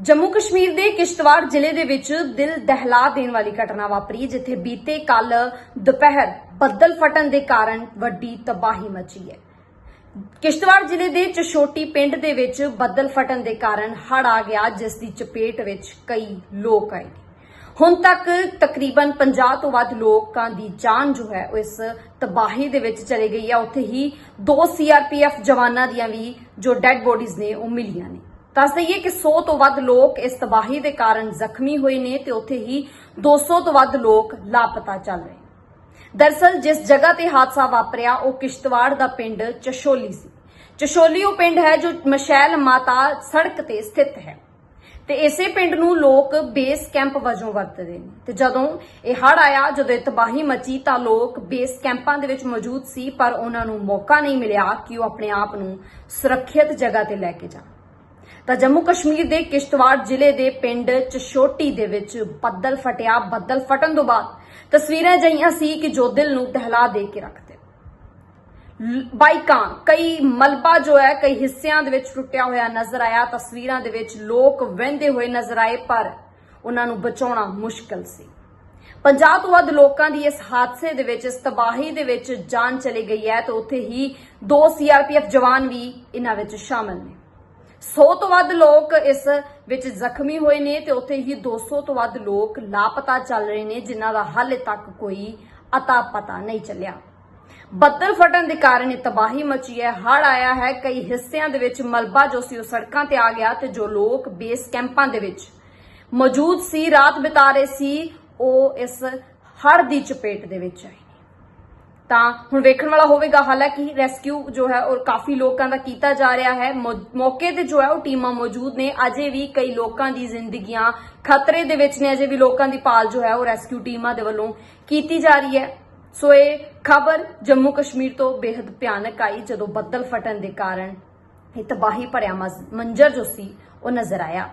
ਜੰਮੂ ਕਸ਼ਮੀਰ ਦੇ ਕਿਸ਼ਤਵਾੜ ਜ਼ਿਲ੍ਹੇ ਦੇ ਵਿੱਚ ਦਿਲ ਦਹਿਲਾ ਦੇਣ ਵਾਲੀ ਘਟਨਾ ਵਾਪਰੀ, ਜਿੱਥੇ ਬੀਤੇ ਕੱਲ ਦੁਪਹਿਰ ਬੱਦਲ ਫਟਣ ਦੇ ਕਾਰਨ ਵੱਡੀ ਤਬਾਹੀ ਮਚੀ ਹੈ। ਕਿਸ਼ਤਵਾੜ ਜ਼ਿਲ੍ਹੇ ਦੇ ਚਛੋਟੀ ਪਿੰਡ ਦੇ ਵਿੱਚ ਬੱਦਲ ਫਟਣ ਦੇ ਕਾਰਨ ਹੜ ਆ ਗਿਆ, ਜਿਸ ਦੀ ਚਪੇਟ ਵਿੱਚ ਕਈ ਲੋਕ ਆਏ ਨੇ। ਹੁਣ ਤੱਕ ਤਕਰੀਬਨ 50 ਤੋਂ ਵੱਧ ਲੋਕਾਂ ਦੀ ਜਾਨ ਜੋ ਹੈ, ਉਹ ਇਸ ਤਬਾਹੀ ਦੇ ਵਿੱਚ ਚਲੀ ਗਈ ਹੈ। ਉੱਥੇ ਹੀ ਦੋ ਸੀਆਰਪੀਐਫ ਜਵਾਨਾਂ ਦੀਆਂ ਵੀ ਜੋ ਡੈੱਡ ਬੋਡੀਜ਼ ਨੇ, ਉਹ ਮਿਲੀਆਂ ਨੇ। ਦੱਸ ਦਈਏ ਕਿ 100 ਤੋਂ ਵੱਧ ਲੋਕ ਇਸ ਤਬਾਹੀ ਦੇ ਕਾਰਨ ਜ਼ਖਮੀ ਹੋਏ ਨੇ ਤੇ ਉੱਥੇ ਹੀ 200 ਤੋਂ ਵੱਧ ਲੋਕ ਲਾਪਤਾ ਚੱਲ ਰਹੇ ਦਰਸਲ ਜਿਸ ਜਗ੍ਹਾ ਤੇ ਹਾਦਸਾ ਵਾਪਰਿਆ, ਉਹ ਕਿਸ਼ਤਵਾੜ ਦਾ ਪਿੰਡ ਚਸ਼ੋਲੀ ਸੀ। ਚਸ਼ੋਲੀ ਉਹ ਪਿੰਡ ਹੈ ਜੋ ਮਸ਼ੈਲ ਮਾਤਾ ਸੜਕ ਤੇ ਸਥਿਤ ਹੈ। ਤੇ ਇਸੇ ਪਿੰਡ ਨੂੰ ਲੋਕ ਬੇਸ ਕੈਂਪ ਵਜੋਂ ਵਰਤਦੇ ਨੇ। ਤੇ ਜਦੋਂ ਇਹ ਹੜ ਆਇਆ, ਜਦੋਂ ਇਹ ਤਬਾਹੀ ਮਚੀ, ਤਾਂ ਲੋਕ ਬੇਸ ਕੈਂਪਾਂ ਦੇ ਵਿੱਚ ਮੌਜੂਦ ਸੀ, ਪਰ ਉਹਨਾਂ ਨੂੰ ਮੌਕਾ ਨਹੀਂ ਮਿਲਿਆ ਕਿ ਉਹ ਆਪਣੇ ਆਪ ਨੂੰ ਸੁਰੱਖਿਅਤ ਜਗ੍ਹਾ ਤੇ ਲੈ ਕੇ ਜਾਣ। ਤਾਂ ਜੰਮੂ ਕਸ਼ਮੀਰ ਦੇ ਕਿਸ਼ਤਵਾੜ ਜ਼ਿਲ੍ਹੇ ਦੇ ਪਿੰਡ ਚਸ਼ੋਟੀ ਦੇ ਵਿੱਚ ਬੱਦਲ ਫਟਿਆ। ਬੱਦਲ ਫਟਣ ਤੋਂ ਬਾਅਦ ਤਸਵੀਰਾਂ ਜਈਆਂ ਸੀ ਕਿ ਜੋ ਦਿਲ ਨੂੰ ਦਹਿਲਾ ਦੇ ਕੇ ਰੱਖਦੇ। ਲ- ਬਾਈਕਾਂ, ਕਈ ਮਲਬਾ ਜੋ ਹੈ, ਕਈ ਹਿੱਸਿਆਂ ਦੇ ਵਿੱਚ ਟੁੱਟਿਆ ਹੋਇਆ ਨਜ਼ਰ ਆਇਆ। ਤਸਵੀਰਾਂ ਦੇ ਵਿੱਚ ਲੋਕ ਵਹਿੰਦੇ ਹੋਏ ਨਜ਼ਰ ਆਏ, ਪਰ ਉਹਨਾਂ ਨੂੰ ਬਚਾਉਣਾ ਮੁਸ਼ਕਲ ਸੀ। 50 ਤੋਂ ਵੱਧ ਲੋਕਾਂ ਦੀ ਇਸ ਹਾਦਸੇ ਦੇ ਵਿੱਚ, ਇਸ ਤਬਾਹੀ ਦੇ ਵਿੱਚ ਜਾਨ ਚਲੀ ਗਈ ਹੈ। ਤੇ ਉੱਥੇ ਹੀ ਦੋ ਸੀਆਰਪੀਐਫ ਜਵਾਨ ਵੀ ਇਹਨਾਂ ਵਿੱਚ ਸ਼ਾਮਲ ਨੇ। 100 ਤੋਂ ਵੱਧ ਲੋਕ ਇਸ ਵਿੱਚ ਜ਼ਖਮੀ ਹੋਏ ਨੇ ਤੇ ਉੱਥੇ ਹੀ 200 ਤੋਂ ਵੱਧ ਲੋਕ ਲਾਪਤਾ ਚੱਲ ਰਹੇ ਨੇ, ਜਿਨ੍ਹਾਂ ਦਾ ਹਾਲੇ ਤੱਕ ਕੋਈ ਅਤਾ ਪਤਾ ਨਹੀਂ ਚੱਲਿਆ। ਬੱਦਲ ਫਟਣ ਦੇ ਕਾਰਨ ਇਹ ਤਬਾਹੀ ਮਚੀ ਹੈ। ਹੜ ਆਇਆ ਹੈ। ਕਈ ਹਿੱਸਿਆਂ ਦੇ ਵਿੱਚ ਮਲਬਾ ਜੋ ਸੀ ਉਹ ਸੜਕਾਂ ਤੇ ਆ ਗਿਆ ਤੇ ਜੋ ਲੋਕ ਬੇਸ ਕੈਂਪਾਂ ਦੇ ਵਿੱਚ ਮੌਜੂਦ ਸੀ, ਰਾਤ ਬਿਤਾ ਰਹੇ ਸੀ, ਉਹ ਇਸ ਹੜ ਦੀ ਚਪੇਟ ਦੇ ਵਿੱਚ ਆਏ। ਤਾਂ ਹੁਣ ਵੇਖਣ ਵਾਲਾ ਹੋਵੇਗਾ। ਹਾਲਾਂਕਿ ਰੈਸਕਿਊ ਜੋ ਹੈ ਉਹ ਕਾਫੀ ਲੋਕਾਂ ਦਾ ਕੀਤਾ ਜਾ ਰਿਹਾ ਹੈ। ਮੌਕੇ ਤੇ ਜੋ ਹੈ ਉਹ ਟੀਮਾਂ ਮੌਜੂਦ ਨੇ। ਅਜੇ ਵੀ ਕਈ ਲੋਕਾਂ ਦੀ ਜ਼ਿੰਦਗੀਆਂ ਖਤਰੇ ਦੇ ਵਿੱਚ ਨੇ। ਅਜੇ ਵੀ ਲੋਕਾਂ ਦੀ ਪਾਲ ਜੋ ਹੈ ਉਹ ਰੈਸਕਿਊ ਟੀਮਾਂ ਦੇ ਵੱਲੋਂ ਕੀਤੀ ਜਾ ਰਹੀ ਹੈ। ਸੋ ਇਹ ਖਬਰ ਜੰਮੂ ਕਸ਼ਮੀਰ ਤੋਂ ਬੇहद ਭਿਆਨਕ ਆਈ, ਜਦੋਂ ਬੱਦਲ ਫਟਣ ਦੇ ਕਾਰਨ ਇਹ ਤਬਾਹੀ ਭਰਿਆ ਮਜ਼- ਮੰਜ਼ਰ ਜੋ ਸੀ, ਉਹ ਨਜ਼ਰ ਆਇਆ।